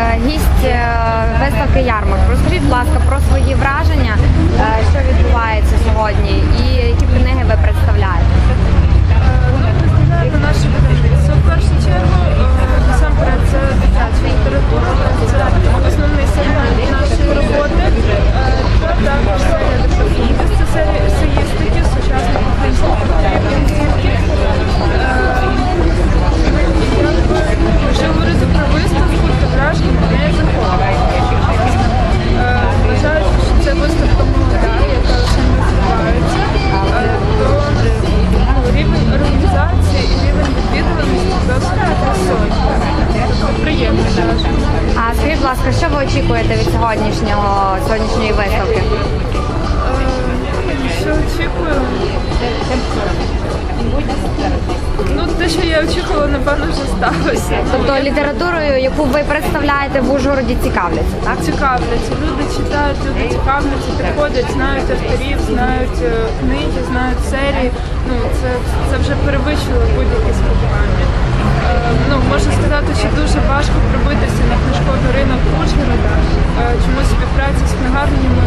е, гість е, виставки ярмарк. Розкажіть, будь ласка, про свої враження, е, що відбувається сьогодні, і які книги ви представляєте. Ласка, що ви очікуєте від сьогоднішнього сьогоднішньої виставки? Е, Що очікую? Ну, те, що я очікувала, напевно, вже сталося. Тобто літературою, яку ви представляєте в Ужгороді, цікавляться, так? Цікавляться. Люди читають, люди цікавляться, приходять, знають авторів, знають е, книги, знають серії. Ну, це, це вже перевищило будь-які сподівання. Thank you.